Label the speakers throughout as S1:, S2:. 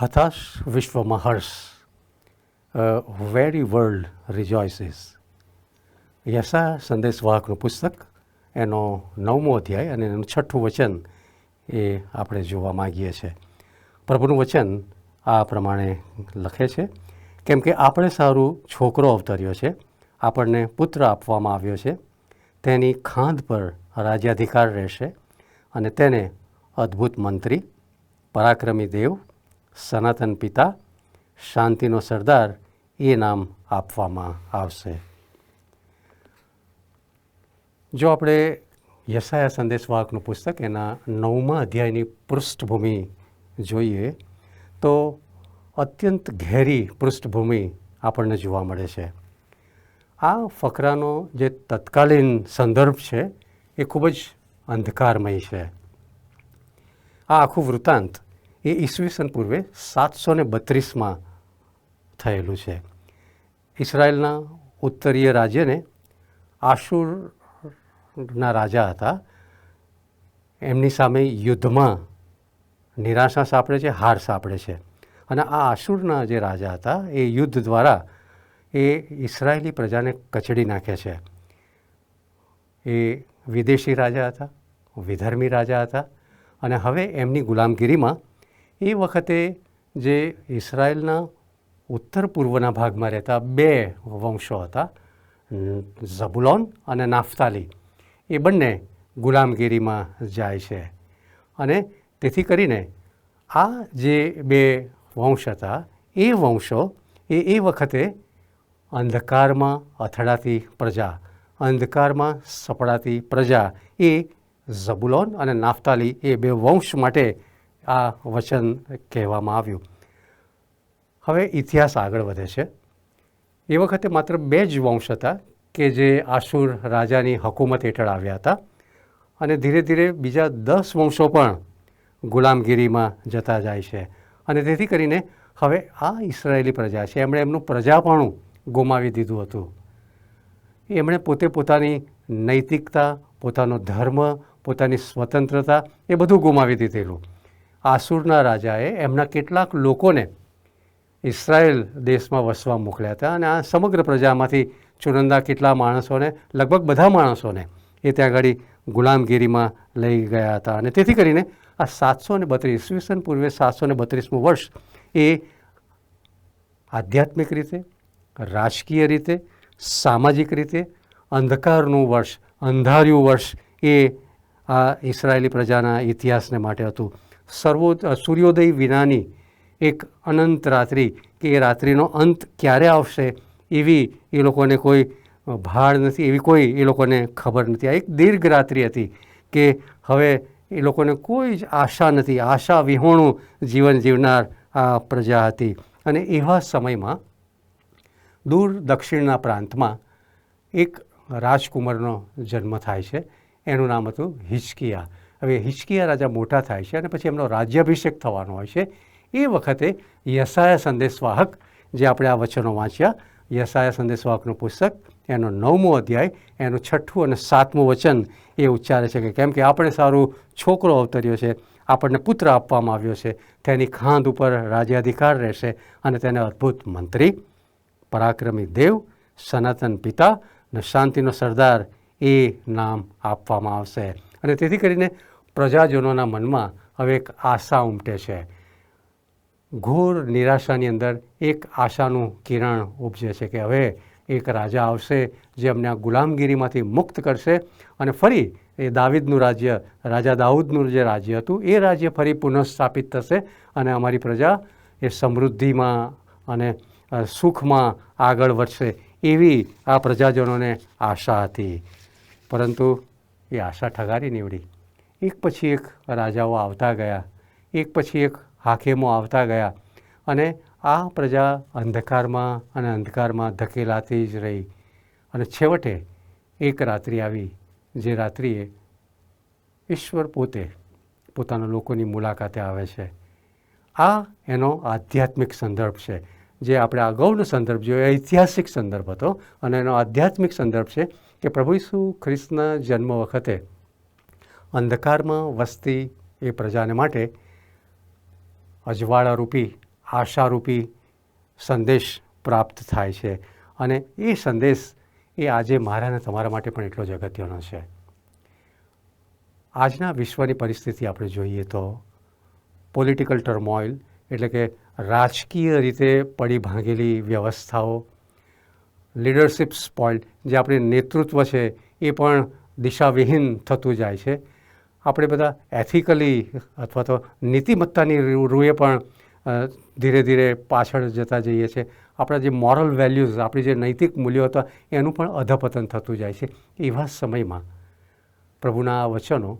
S1: હતાશ વિશ્વમાં હર્ષ very world રિજોઇસીસ યસા સંદેશવાહકનું પુસ્તક એનો નવમો અધ્યાય અને એનું છઠ્ઠું વચન એ આપણે જોવા માગીએ છીએ પ્રભુનું વચન આ પ્રમાણે લખે છે કેમ કે આપણે સારું છોકરો અવતર્યો છે આપણને પુત્ર આપવામાં આવ્યો છે તેની ખાંદ પર રાજ્યાધિકાર રહેશે અને તેને અદ્ભુત મંત્રી પરાક્રમી દેવ સનાતન પિતા, શાંતિનો સરદાર એ નામ આપવામાં આવશે. જો આપણે યશાયા સંદેશવાહકનું પુસ્તક, એના નવમા અધ્યાયની પૃષ્ઠભૂમિ જોઈએ, તો અત્યંત ઘેરી પૃષ્ઠભૂમિ આપણને જોવા મળે છે. આ ફકરાનો જે તત્કાલીન સંદર્ભ છે, એ ખૂબ જ અંધકારમય છે. આ આખું વૃત્તાંત એ ઈસવીસન પૂર્વે સાતસો ને બત્રીસમાં થયેલું છે. ઇસરાયલના ઉત્તરીય રાજ્યને આશુરના રાજા હતા. એમની સામે યુદ્ધમાં નિરાશા સાંપડે છે, હાર સાંપડે છે. અને આ આશુરના જે રાજા હતા, એ યુદ્ધ દ્વારા એ ઇસરાયેલી પ્રજાને કચડી નાખે છે. એ વિદેશી રાજા હતા, વિધર્મી રાજા હતા અને હવે એમની ગુલામગીરીમાં એ વખતે જે ઇસરાયેલના ઉત્તર પૂર્વના ભાગમાં રહેતા બે વંશો હતા ઝબુલોન અને નાફતાલી, એ બંને ગુલામગીરીમાં જાય છે. અને તેથી કરીને આ જે બે વંશ હતા, એ વંશો એ એ વખતે અંધકારમાં અથડાતી પ્રજા, અંધકારમાં સપડાતી પ્રજા એ ઝબુલોન અને નાફતાલી એ બે વંશ માટે આ વચન કહેવામાં આવ્યું. હવે ઇતિહાસ આગળ વધે છે. એ વખતે માત્ર બે જ વંશ હતા કે જે આસુર રાજાની હકુમત હેઠળ આવ્યા હતા અને ધીરે ધીરે બીજા દસ વંશો પણ ગુલામગીરીમાં જતા જાય છે. અને તેથી કરીને હવે આ ઇસરાયેલી પ્રજા છે. એમણે એમનું પ્રજાપણું ગુમાવી દીધું હતું. એમણે પોતે પોતાની નૈતિકતા, પોતાનો ધર્મ, પોતાની સ્વતંત્રતા એ બધું ગુમાવી દીધેલું. આસુરના રાજાએ એમના કેટલાક લોકોને ઇસરાયેલ દેશમાં વસવા મોકલ્યા હતા અને આ સમગ્ર પ્રજામાંથી ચુનંદા કેટલા માણસોને, લગભગ બધા માણસોને એ ત્યાં આગળ ગુલામગીરીમાં લઈ ગયા હતા. અને તેથી કરીને આ સાતસો ને બત્રીસ, ઈસવીસન પૂર્વે સાતસો ને બત્રીસમું વર્ષ એ આધ્યાત્મિક રીતે, રાજકીય રીતે, સામાજિક રીતે, અંધકારનું વર્ષ, અંધાર્યું વર્ષ એ આ ઇસરાયેલી પ્રજાના ઇતિહાસને માટે હતું. સર્વો સૂર્યોદય વિનાની એક અનંત રાત્રિ કે એ રાત્રિનો અંત ક્યારે આવશે એવી એ લોકોને કોઈ ભાળ નથી, એવી કોઈ એ લોકોને ખબર નથી. આ એક દીર્ઘ રાત્રિ હતી કે હવે એ લોકોને કોઈ જ આશા નથી, આશા વિહોણું જીવન જીવનાર આ પ્રજા હતી. અને એવા સમયમાં દૂર દક્ષિણના પ્રાંતમાં એક રાજકુમારનો જન્મ થાય છે. એનું નામ હતું હિચકિયા. હવે હિચકીયા રાજા મોટા થાય છે અને પછી એમનો રાજ્યાભિષેક થવાનો હોય છે. એ વખતે યસાયા સંદેશવાહક, જે આપણે આ વચનો વાંચ્યા યસાયા સંદેશવાહકનું પુસ્તક, એનો નવમો અધ્યાય, એનું છઠ્ઠું અને સાતમું વચન એ ઉચ્ચારે છે કે કેમ કે આપણે સારું છોકરો અવતર્યો છે, આપણને પુત્ર આપવામાં આવ્યો છે, તેની ખાંદ ઉપર રાજ્યાધિકાર રહેશે અને તેને અદ્ભુત મંત્રી, પરાક્રમી દેવ, સનાતન પિતા અને શાંતિનો સરદાર એ નામ આપવામાં આવશે. અને તેથી કરીને પ્રજાજનોના મનમાં હવે એક આશા ઉમટે છે. ઘોર નિરાશાની અંદર એક આશાનું કિરણ ઉપજે છે કે હવે એક રાજા આવશે જે અમને આ ગુલામગીરીમાંથી મુક્ત કરશે અને ફરી એ દાવિદનું રાજ્ય, રાજા દાઉદનું જે રાજ્ય હતું, એ રાજ્ય ફરી પુનઃસ્થાપિત થશે અને અમારી પ્રજા એ સમૃદ્ધિમાં અને સુખમાં આગળ વધશે એવી આ પ્રજાજનોને આશા હતી. પરંતુ એ આશા ઠગારી નીવડી. એક પછી એક રાજાઓ આવતા ગયા, એક પછી એક હાકેમો આવતા ગયા અને આ પ્રજા અંધકારમાં અને અંધકારમાં ધકેલાતી જ રહી. અને છેવટે એક રાત્રિ આવી, જે રાત્રિએ ઈશ્વર પોતે પોતાના લોકોની મુલાકાતે આવે છે. આ એનો આધ્યાત્મિક સંદર્ભ છે, જે આપણે અગાઉનો સંદર્ભ જોયો ઐતિહાસિક સંદર્ભ હતો. અને એનો આધ્યાત્મિક સંદર્ભ છે કે પ્રભુ ઈસુ ખ્રિસ્તના જન્મ વખતે અંધકારમાં વસતી એ પ્રજાને માટે અજવાળારૂપી, આશારૂપી સંદેશ પ્રાપ્ત થાય છે. અને એ સંદેશ એ આજે મારા અને તમારા માટે પણ એટલો જ અગત્યનો છે. આજના વિશ્વની પરિસ્થિતિ આપણે જોઈએ તો પોલિટિકલ ટર્મોઇલ એટલે કે રાજકીય રીતે પડી ભાંગેલી વ્યવસ્થાઓ લીડરશિપ સ્પોઇલ જે આપણે નેતૃત્વ છે એ પણ દિશાવિહીન થતું જાય છે. આપણે બધા એથિકલી અથવા તો નીતિમત્તાની રૂએ પણ ધીરે ધીરે પાછળ જતા જઈએ છીએ. આપણા જે મોરલ વેલ્યુઝ આપણી જે નૈતિક મૂલ્યો હતા, એનું પણ અધપતન થતું જાય છે. એવા સમયમાં પ્રભુના આ વચનો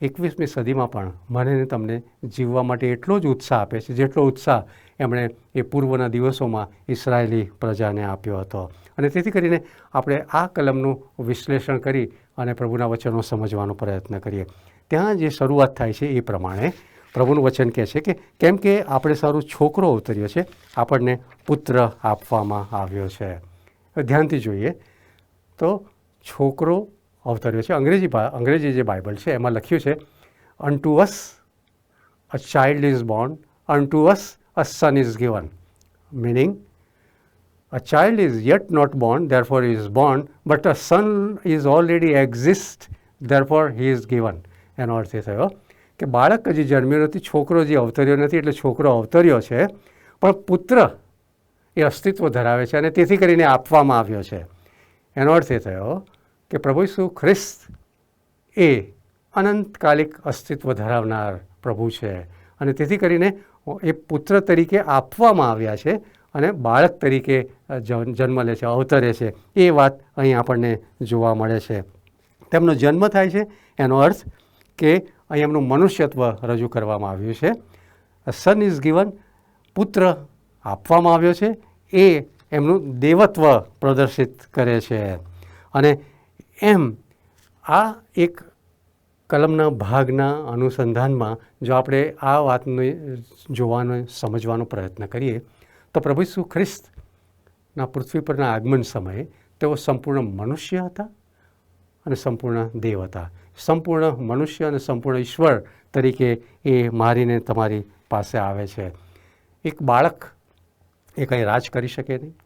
S1: એકવીસમી સદીમાં પણ મને તમને જીવવા માટે એટલો જ ઉત્સાહ આપે છે, જેટલો ઉત્સાહ એમણે એ પૂર્વના દિવસોમાં ઇસરાયેલી પ્રજાને આપ્યો હતો. અને તેથી કરીને આપણે આ કલમનું વિશ્લેષણ કરી અને પ્રભુના વચનો સમજવાનો પ્રયત્ન કરીએ. ત્યાં જે શરૂઆત થાય છે એ પ્રમાણે પ્રભુનું વચન કહે છે કે, કેમ કે આપણે સારું છોકરો અવતર્યો છે, આપણને પુત્ર આપવામાં આવ્યો છે. ધ્યાનથી જોઈએ તો છોકરો અવતર્યો છે. અંગ્રેજી અંગ્રેજી જે બાઇબલ છે એમાં લખ્યું છે unto us a child is born unto us a son is given meaning a child is yet not born, therefore he is born, but a son is already exist therefore he he given. એનો અર્થ એ થયો કે બાળક હજી જન્મ્યો નથી છોકરો જે અવતર્યો નથી એટલે છોકરો અવતર્યો છે પણ પુત્ર એ અસ્તિત્વ ધરાવે છે અને તેથી કરીને આપવામાં આવ્યો છે એનો અર્થ એ થયો કે પ્રભુ ઈસુ ખ્રિસ્ત એ અનંતકાલિક અસ્તિત્વ ધરાવનાર પ્રભુ છે અને તેથી કરીને એ પુત્ર તરીકે આપવામાં આવ્યા છે અને બાળક તરીકે જન્મ લે છે, અવતરે છે, એ વાત અહીં આપણને જોવા મળે છે. તેમનો જન્મ થાય છે, એનો અર્થ કે અહીં એમનું મનુષ્યત્વ રજૂ કરવામાં આવ્યું છે. સન ઇઝ ગિવન પુત્ર આપવામાં આવ્યો છે, એ એમનું દેવત્વ પ્રદર્શિત કરે છે. અને એમ આ એક કલમના ભાગના અનુસંધાનમાં જો આપણે આ વાતને જોવાનો, સમજવાનો પ્રયત્ન કરીએ તો પ્રભુ ઈસુ ખ્રિસ્તના પૃથ્વી પરના આગમન સમયે તેઓ સંપૂર્ણ મનુષ્ય હતા અને સંપૂર્ણ દેવ હતા. સંપૂર્ણ મનુષ્ય અને સંપૂર્ણ ઈશ્વર તરીકે એ મારીને તમારી પાસે આવે છે. એક બાળક એ કંઈ રાજ કરી શકે નહીં.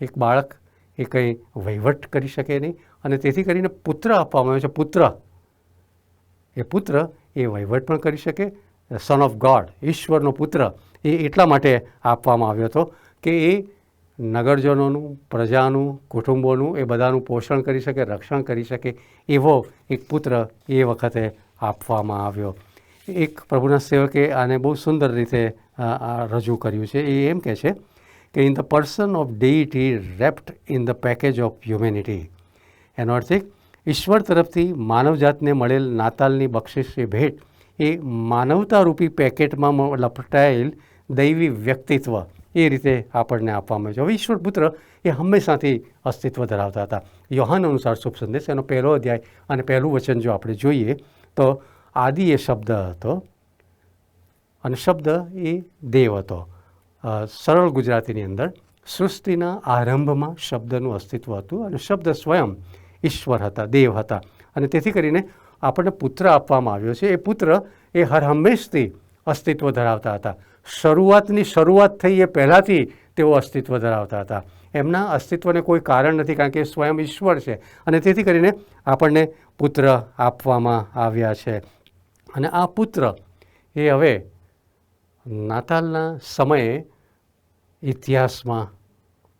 S1: એક બાળક એ કંઈ વહીવટ કરી શકે નહીં અને તેથી કરીને પુત્ર આપવામાં આવ્યો છે. પુત્ર. એ પુત્ર એ વહીવટ પણ કરી શકે. સન ઓફ ગોડ ઈશ્વરનો પુત્ર. એ એટલા માટે આપવામાં આવ્યો હતો કે એ નગરજનોનું, પ્રજાનું, કુટુંબોનું એ બધાનું પોષણ કરી શકે, રક્ષણ કરી શકે એવો એક પુત્ર એ વખતે આપવામાં આવ્યો. એક પ્રભુના સેવકે આને બહુ સુંદર રીતે રજૂ કર્યું છે. એ એમ કહે છે કે in the person of deity wrapped in the package of humanity એનો અર્થ ઈશ્વર તરફથી માનવજાતને મળેલ નાતાલની બક્ષિસની ભેટ એ માનવતારૂપી પેકેટમાં લપટાયેલ દૈવી વ્યક્તિત્વ એ રીતે આપણને આપવામાં છે. હવે ઈશ્વર પુત્ર એ હંમેશાથી અસ્તિત્વ ધરાવતા હતા. યોહાન અનુસાર શુભ સંદેશ, એનો પહેલો અધ્યાય અને પહેલું વચન જો આપણે જોઈએ, તો આદિ એ શબ્દ હતો અને શબ્દ એ દેવ હતો. સરળ ગુજરાતીની અંદર, સૃષ્ટિના આરંભમાં શબ્દનું અસ્તિત્વ હતું અને શબ્દ સ્વયં ઈશ્વર હતા, દેવ હતા. અને તેથી કરીને આપણને પુત્ર આપવામાં આવ્યો છે. એ પુત્ર એ હર હંમેશથી અસ્તિત્વ ધરાવતા હતા. શરૂઆતની શરૂઆત થઈ એ પહેલાંથી તેઓ અસ્તિત્વ ધરાવતા હતા. એમના અસ્તિત્વને કોઈ કારણ નથી કારણ કે સ્વયં ઈશ્વર છે અને તેથી કરીને આપણને પુત્ર આપવામાં આવ્યા છે. અને આ પુત્ર એ હવે નાતાલના સમયે ઇતિહાસમાં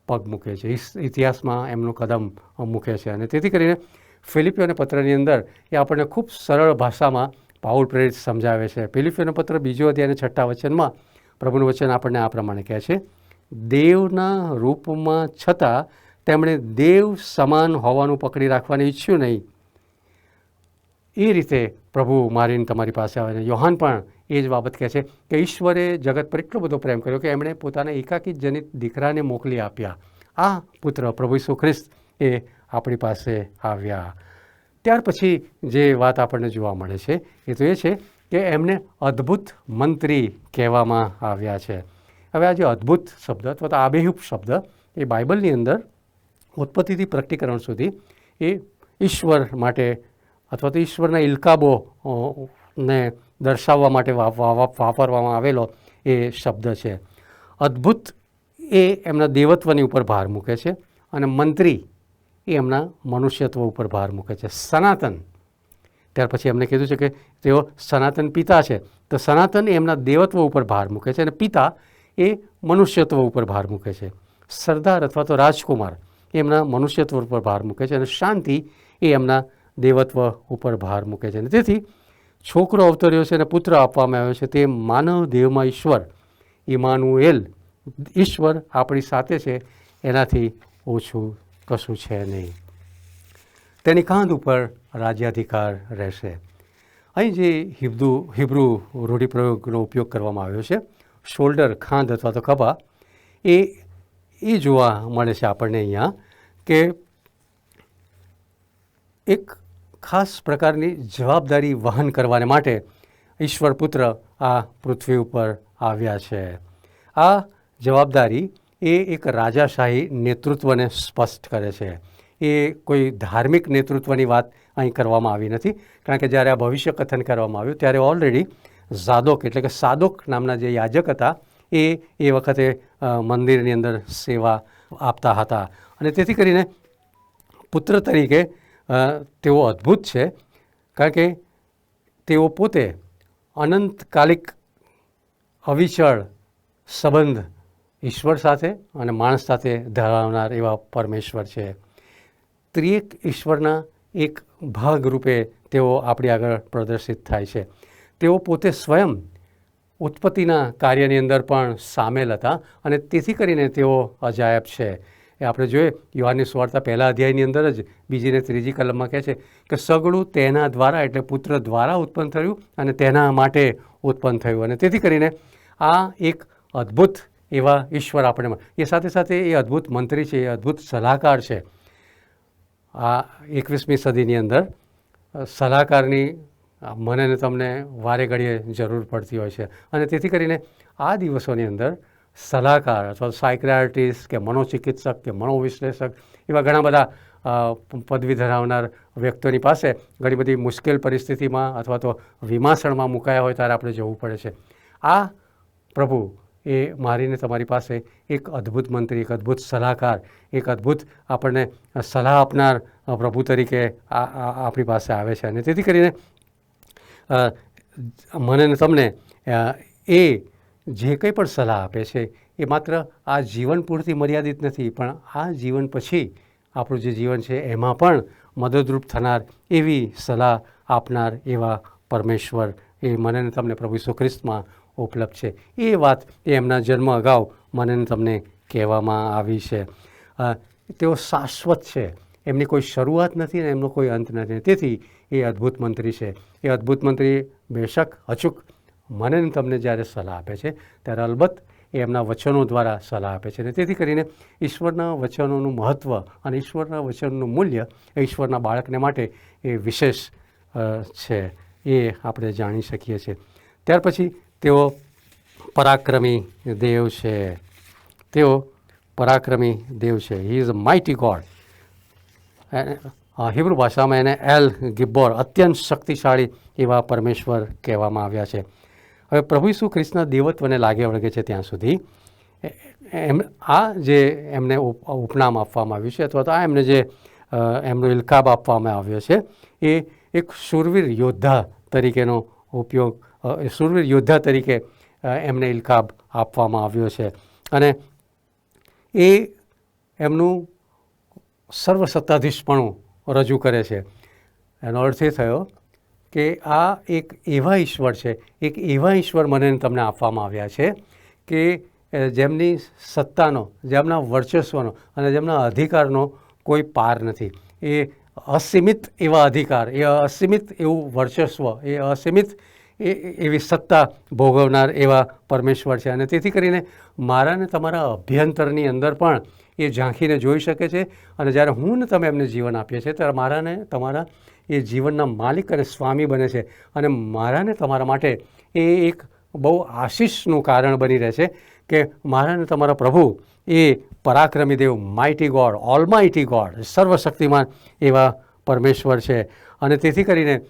S1: પગ મૂકે છે. ઇતિહાસમાં એમનું કદમ મૂકે છે અને તેથી કરીને ફિલિપિયોના પત્રની અંદર એ આપણને ખૂબ સરળ ભાષામાં પાઉલ પ્રેરિત સમજાવે છે. ફિલિપિયોનો પત્ર બીજો અધ્યાય અને છઠ્ઠા વચનમાં પ્રભુનું વચન આપણને આ પ્રમાણે કહે છે. દેવના રૂપમાં છતાં તેમણે દેવ સમાન હોવાનું પકડી રાખવાનું ઈચ્છ્યું નહીં. એ રીતે પ્રભુ મારીને તમારી પાસે આવે છે. યોહાન પણ એ જ બાબત કહે છે કે ઈશ્વરે જગત પર એટલો બધો પ્રેમ કર્યો કે એમણે પોતાના એકાકી જનિત દીકરાને મોકલી આપ્યા. આ પુત્ર પ્રભુ ઈસુ ખ્રિસ્ત એ આપણી પાસે આવ્યા. ત્યાર પછી જે વાત આપણને જોવા મળે છે, એ તો એ છે કે એમને અદ્ભુત મંત્રી કહેવામાં આવ્યા છે. હવે આ જે અદ્ભુત શબ્દ અથવા તો આબેહૂબ શબ્દ, એ બાઇબલની અંદર ઉત્પત્તિથી પ્રકટીકરણ સુધી એ ઈશ્વર માટે અથવા તો ઈશ્વરના ઇલકાબો ને દર્શાવવા માટે વાપરવામાં આવેલો એ શબ્દ છે. અદ્ભુત એ એમના દેવત્વની ઉપર ભાર મૂકે છે અને મંત્રી એ એમના મનુષ્યત્વ ઉપર ભાર મૂકે છે. સનાતન. ત્યાર પછી એમને કીધું છે કે તેઓ સનાતન પિતા છે. તો સનાતન એમના દેવત્વ ઉપર ભાર મૂકે છે અને પિતા એ મનુષ્યત્વ ઉપર ભાર મૂકે છે. સરદાર અથવા તો રાજકુમાર એમના મનુષ્યત્વ ઉપર ભાર મૂકે છે અને શાંતિ એ એમના દેવત્વ ઉપર ભાર મૂકે છે. અને તેથી છોકરો અવતર્યો છે અને પુત્ર આપવામાં આવ્યો છે. તે માનવ દેવમાં ઈશ્વર ઇમાનુએલ ઈશ્વર આપણી સાથે છે. એનાથી ઓછું કશું છે નહીં. તેની કાંધ ઉપર રાજ્યાધિકાર રહેશે. અહીં જે હિબ્દુ, હિબ્રુ રૂઢિપ્રયોગનો ઉપયોગ કરવામાં આવ્યો છે, શોલ્ડર, ખાંધ અથવા તો ખભા, એ એ જોવા મળે છે આપણને અહીંયા કે એક ખાસ પ્રકારની જવાબદારી વહન કરવાને માટે ઈશ્વર પુત્ર આ પૃથ્વી ઉપર આવ્યા છે. આ જવાબદારી એ એક રાજાશાહી નેતૃત્વને સ્પષ્ટ કરે છે. એ કોઈ ધાર્મિક નેતૃત્વની વાત અહીં કરવામાં આવી નથી. કારણ કે જ્યારે આ ભવિષ્ય કથન કરવામાં આવ્યું, ત્યારે ઓલરેડી ઝાદોક એટલે કે સાદોક નામના જે યાજક હતા, એ એ વખતે મંદિરની અંદર સેવા આપતા હતા. અને તેથી કરીને પુત્ર તરીકે તેઓ અદ્ભુત છે. કારણ કે તેઓ પોતે અનંતકાલિક અવિચળ સંબંધ ઈશ્વર સાથે અને માણસ સાથે ધરાવનાર એવા પરમેશ્વર છે. ત્રિએક ઈશ્વરના એક ભાગ રૂપે તેઓ આપણી આગળ પ્રદર્શિત થાય છે. તેઓ પોતે સ્વયં ઉત્પત્તિના કાર્યની અંદર પણ સામેલ હતા અને તેથી કરીને તેઓ અજાયબ છે. એ આપણે જોઈએ, યુહાનની સ્વાર્તા પહેલા અધ્યાયની અંદર જ બીજી ને ત્રીજી કલમમાં કહે છે કે સગળું તેના દ્વારા એટલે પુત્ર દ્વારા ઉત્પન્ન થયું અને તેના માટે ઉત્પન્ન થયું અને તેથી કરીને આ એક અદ્ભુત એવા ઈશ્વર આપણે એ સાથે સાથે એ અદ્ભુત મંત્રી છે, એ અદ્ભુત સલાહકાર છે. આ એકવીસમી સદીની અંદર સલાહકારની મને ને તમને વારે ઘડીએ જરૂર પડતી હોય છે. અને તેથી કરીને આ દિવસોની અંદર સલાહકાર અથવા સાયક્રાટિસ્ટ કે મનોચિકિત્સક કે મનોવિશ્લેષક એવા ઘણા બધા પદવી ધરાવનાર વ્યક્તિઓની પાસે ઘણી બધી મુશ્કેલ પરિસ્થિતિમાં અથવા તો વિમાસણમાં મુકાયા હોય ત્યારે આપણે જવું પડે છે. આ પ્રભુ એ મારીને તમારી પાસે એક અદ્ભુત મંત્રી, એક અદ્ભુત સલાહકાર, એક અદ્ભુત આપણને સલાહ આપનાર પ્રભુ તરીકે આ આપણી પાસે આવે છે. અને તેથી કરીને મને ને તમને એ જે કંઈ પણ સલાહ આપે છે, એ માત્ર આ જીવન પૂરતી મર્યાદિત નથી, પણ આ જીવન પછી આપણું જે જીવન છે, એમાં પણ મદદરૂપ થનાર એવી સલાહ આપનાર એવા પરમેશ્વર, એ મને તમને પ્રભુ ઈસુ ખ્રિસ્તમાં ઉપલબ્ધ છે. એ વાત એમના જન્મ અગાઉ મને તમને કહેવામાં આવી છે. તેઓ શાશ્વત છે. એમની કોઈ શરૂઆત નથી ને એમનો કોઈ અંત નથી. તેથી એ અદ્ભુત મંત્રી છે. એ અદ્ભુત મંત્રી બેશક અચૂક મને તમને જ્યારે સલાહ આપે છે, ત્યારે અલબત્ત એ એમના વચનો દ્વારા સલાહ આપે છે. અને તેથી કરીને ઈશ્વરના વચનોનું મહત્ત્વ અને ઈશ્વરના વચનનું મૂલ્ય એ ઈશ્વરના બાળકને માટે એ વિશેષ છે. એ આપણે જાણી શકીએ છીએ. ત્યાર પછી તેઓ પરાક્રમી દેવ છે. તેઓ પરાક્રમી દેવ છે. He is a mighty God Hebrew ભાષામાં એને એલ ગિબ્બોર અત્યંત શક્તિશાળી એવા પરમેશ્વર કહેવામાં આવ્યા છે. હવે પ્રભુ ઈસુ કૃષ્ણ દેવત્વને લાગે વળગે છે ત્યાં સુધી. એમ, આ જે એમને ઉપ- ઉપનામ આપવામાં આવ્યું છે અથવા તો આ એમને જે એમનો ઇલકાબ આપવામાં આવ્યો છે, એ એક શૂરવીર યોદ્ધા તરીકેનો ઉપયોગ શૂરવીર યોદ્ધા તરીકે એમને ઇલકાબ આપવામાં આવ્યો છે. અને એ એમનું સર્વસત્તાધીશપણું રજૂ કરે છે. એનો અર્થ એ થયો કે આ એક એવા ઈશ્વર છે, એક એવા ઈશ્વર મને તમને આપવામાં આવ્યા છે કે જેમની સત્તાનો, જેમના વર્ચસ્વનો અને જેમના અધિકારનો કોઈ પાર નથી. એ અસીમિત એવા અધિકાર, એ અસીમિત એવું વર્ચસ્વ, એ અસીમિત એ એવી સત્તા ભોગવનાર એવા પરમેશ્વર છે. અને તેથી કરીને મારા ને તમારા અભ્યંતરની અંદર પણ એ ઝાંખીને જોઈ શકે છે. અને જ્યારે હું ને તમે એમને જીવન આપીએ છીએ, ત્યારે મારાને તમારા એ જીવનના માલિક અને સ્વામી બને છે. અને મારાને તમારા માટે એ એક બહુ આશીષનું કારણ બની રહે છે કે મારાને તમારા પ્રભુ એ પરાક્રમી દેવ માઇટી ગોડ ઓલમાઇટી ગોડ સર્વશક્તિમાન એવા પરમેશ્વર છે. અને તેથી કરીને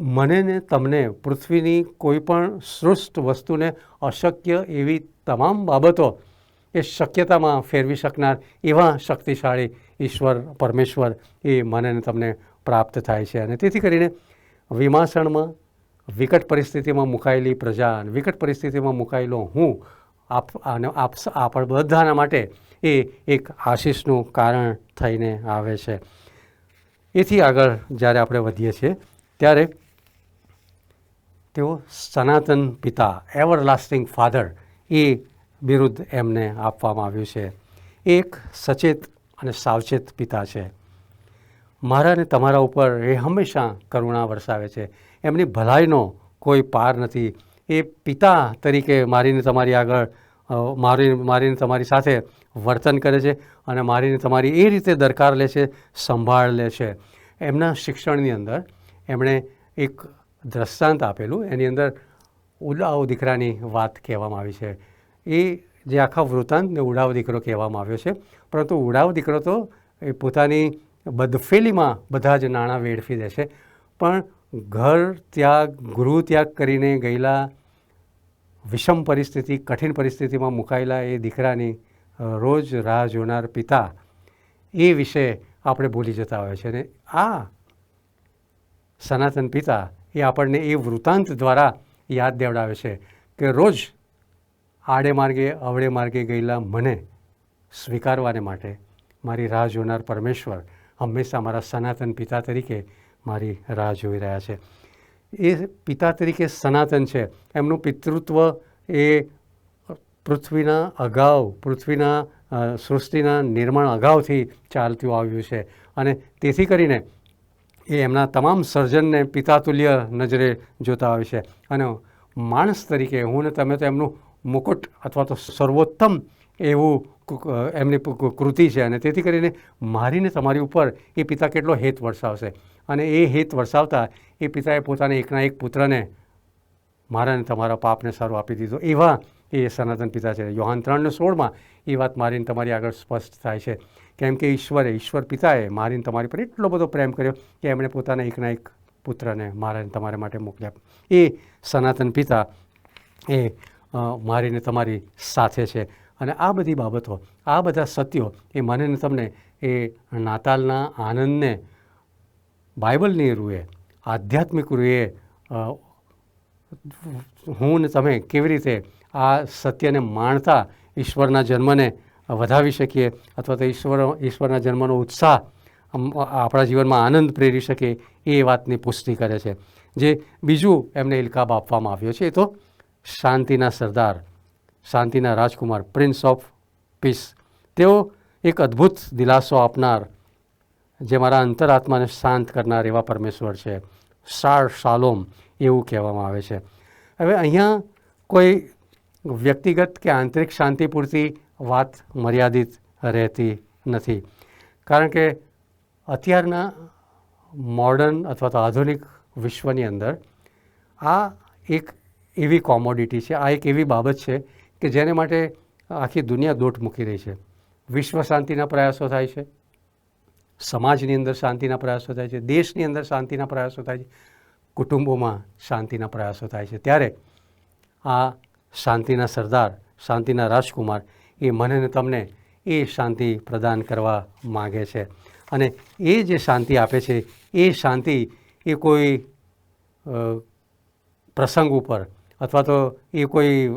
S1: મને ને તમને પૃથ્વીની કોઈ પણ સૃષ્ટ વસ્તુને અશક્ય એવી તમામ બાબતો એ શક્યતામાં ફેરવી શકનાર એવા શક્તિશાળી ઈશ્વર, પરમેશ્વર એ મને ને તમને પ્રાપ્ત થાય છે. અને તેથી કરીને વિમાસણમાં વિકટ પરિસ્થિતિમાં મુકાયેલી પ્રજા અને વિકટ પરિસ્થિતિમાં મુકાયેલો હું આપ અને આપ આપણ બધાના માટે એ એક આશીષનું કારણ થઈને આવે છે. એથી આગળ જ્યારે આપણે વધીએ છીએ, ત્યારે તેઓ સનાતન પિતા એવરલાસ્ટિંગ ફાધર એ બિરુદ્ધ એમને આપવામાં આવ્યું છે. એક સચેત અને સાવચેત પિતા છે. મારા અને તમારા ઉપર એ હંમેશા કરુણા વરસાવે છે. એમની ભલાઈનો કોઈ પાર નથી. એ પિતા તરીકે મારીને તમારી આગળ મારી, મારીને તમારી સાથે વર્તન કરે છે અને મારીને તમારી એ રીતે દરકાર લે છે, સંભાળ લે છે. એમના શિક્ષણની અંદર એમણે એક દ્રષ્ટાંત આપેલું. એની અંદર ઉડાવ દીકરાની વાત કહેવામાં આવી છે. એ જે આખા વૃત્તાંતને ઉડાવ દીકરો કહેવામાં આવ્યો છે. પરંતુ ઉડાવ દીકરો તો એ પોતાની બદફેલીમાં બધા જ નાણાં વેડફી દે છે. પણ ઘર ત્યાગ, ગૃહ ત્યાગ કરીને ગયેલા વિષમ પરિસ્થિતિ, કઠિન પરિસ્થિતિમાં મુકાયેલા એ દીકરાની રોજ રાહ જોનાર પિતા એ વિશે આપણે ભૂલી જતા હોય છે. અને આ સનાતન પિતા એ આપણને એ વૃત્તાંત દ્વારા યાદ દેવડાવે છે કે રોજ આડે માર્ગે, અવળે માર્ગે ગયેલા મને સ્વીકારવાને માટે મારી રાહ જોનાર પરમેશ્વર હંમેશા મારા સનાતન પિતા તરીકે મારી રાહ જોઈ રહ્યા છે. એ પિતા તરીકે સનાતન છે. એમનું પિતૃત્વ એ પૃથ્વીના અગાઉ, પૃથ્વીના સૃષ્ટિના નિર્માણ અગાઉથી ચાલતું આવ્યું છે. અને તેથી કરીને એ એમના તમામ સર્જનને પિતાતુલ્ય નજરે જોતા હોય છે. અને માણસ તરીકે હું ને તમે તો એમનું મુકુટ અથવા તો સર્વોત્તમ એવું એમની કૃતિ છે. અને તેથી કરીને મારીને તમારી ઉપર એ પિતા કેટલો હેત વરસાવશે. અને એ હેત વરસાવતા એ પિતાએ પોતાના એકના એક પુત્રને મારાને તમારા પાપને સારું આપી દીધો. એવા એ સનાતન પિતા છે. યોહાન ત્રણને સોળમાં એ વાત મારીને તમારી આગળ સ્પષ્ટ થાય છે. કેમ કે ઈશ્વરે, ઈશ્વર પિતાએ મારીને તમારી પર એટલો બધો પ્રેમ કર્યો કે એમણે પોતાના એકના એક પુત્રને મારાને તમારા માટે મોકલ્યા. એ સનાતન પિતા એ મારીને તમારી સાથે છે. અને આ બધી બાબતો, આ બધા સત્યો એ મને તમને એ નાતાલના આનંદને, બાઇબલની રૂએ, આધ્યાત્મિક રૂએ હું ને તમે કેવી રીતે આ સત્યને માણતા ઈશ્વરના જન્મને વધાવી શકીએ અથવા તો ઈશ્વર, ઈશ્વરના જન્મનો ઉત્સાહ આપણા જીવનમાં આનંદ પ્રેરી શકે એ વાતની પુષ્ટિ કરે છે. જે બીજું એમને ઇલકાબ આપવામાં આવ્યો છે એ તો શાંતિના સરદાર, શાંતિના રાજકુમાર પ્રિન્સ ઓફ પીસ તેઓ એક અદ્ભુત દિલાસો આપનાર, જે મારા અંતરાત્માને શાંત કરનાર એવા પરમેશ્વર છે. શાર શાલોમ એવું કહેવામાં આવે છે. હવે અહીંયા કોઈ વ્યક્તિગત કે આંતરિક શાંતિ પૂરતી વાત મર્યાદિત રહેતી નથી. કારણ કે અત્યારના મોડર્ન અથવા તો આધુનિક વિશ્વની અંદર આ એક એવી કોમોડિટી છે, આ એક એવી બાબત છે કે જેને માટે આખી દુનિયા દોટ મૂકી રહી છે. વિશ્વ શાંતિના પ્રયાસો થાય છે, સમાજની અંદર શાંતિના પ્રયાસો થાય છે, દેશની અંદર શાંતિના પ્રયાસો થાય છે, કુટુંબોમાં શાંતિના પ્રયાસો થાય છે. ત્યારે આ શાંતિના સરદાર, શાંતિના રાજકુમાર એ મને ને તમને એ શાંતિ પ્રદાન કરવા માગે છે. અને એ જે શાંતિ આપે છે, એ શાંતિ એ કોઈ પ્રસંગ ઉપર અથવા તો એ કોઈ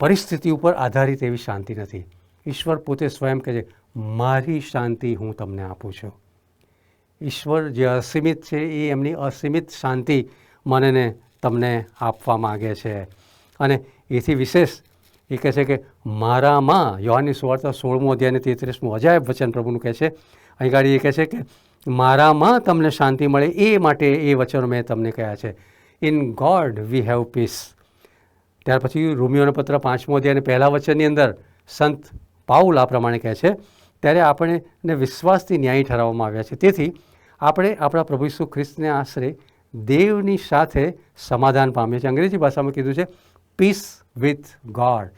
S1: પરિસ્થિતિ ઉપર આધારિત એવી શાંતિ નથી. ઈશ્વર પોતે સ્વયં કહે છે, મારી શાંતિ હું તમને આપું છું. ઈશ્વર જે અસીમિત છે, એ એમની અસીમિત શાંતિ મને તમને આપવા માગે છે. અને એથી વિશેષ એ કહે છે કે મારામાં યોહાની સુવાર્તા સોળમો અધ્યાય અને તેત્રીસમું અજાયબ વચન પ્રભુનું કહે છે. અહીં ગાડી એ કહે છે કે, મારામાં તમને શાંતિ મળે એ માટે એ વચનો મેં તમને કહ્યા છે. In God we have peace ત્યાર પછી રોમિયોનો પત્ર પાંચમો અધ્યાય અને પહેલા વચનની અંદર સંત પાઉલ આ પ્રમાણે કહે છે, ત્યારે આપણને વિશ્વાસથી ન્યાયી ઠરાવવામાં આવ્યા છે. તેથી આપણે આપણા પ્રભુ ઈસુ ખ્રિસ્તને આશરે દેવની સાથે સમાધાન પામીએ છીએ. અંગ્રેજી ભાષામાં કીધું છે પીસ વિથ ગોડ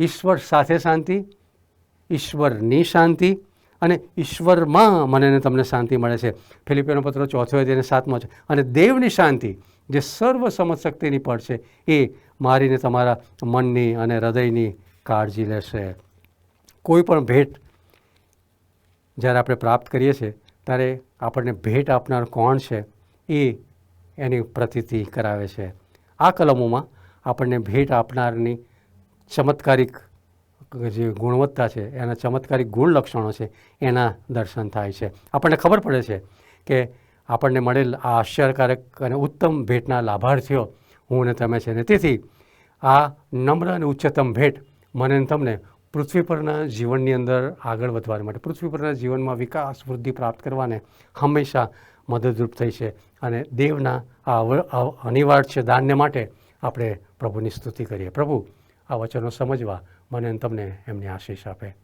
S1: ઈશ્વર સાથે શાંતિ, ઈશ્વરની શાંતિ અને ઈશ્વરમાં મને ને તમને શાંતિ મળે છે. ફિલિપીનો પત્ર ચોથો અને સાતમો છે. અને દેવની શાંતિ જે સર્વ સમજશક્તિની પડ છે, એ મારીને તમારા મનની અને હૃદયની કાળજી લેશે. કોઈ પણ ભેટ જ્યારે આપણે પ્રાપ્ત કરીએ છીએ, ત્યારે આપણને ભેટ આપનાર કોણ છે, એ એની પ્રતીતિ કરાવે છે. આ કલમોમાં આપણને ભેટ આપનારની ચમત્કારિક જે ગુણવત્તા છે, એના ચમત્કારિક ગુણ લક્ષણો છે, એના દર્શન થાય છે. આપણને ખબર પડે છે કે આપણને મળેલ આ આશ્ચર્યકારક અને ઉત્તમ ભેટના લાભાર્થીઓ હું અને તમે છે ને. તેથી આ નમ્ર અને ઉચ્ચતમ ભેટ મને તમને પૃથ્વી પરના જીવનની અંદર આગળ વધવા માટે, પૃથ્વી પરના જીવનમાં વિકાસ, વૃદ્ધિ પ્રાપ્ત કરવાને હંમેશા મદદરૂપ થઈ છે અને દેવના આ અનિવાર્ય દાનને માટે આપણે પ્રભુની સ્તુતિ કરીએ. પ્રભુ આ વચનો સમજવા મને તમને એમની આશીષ આપે.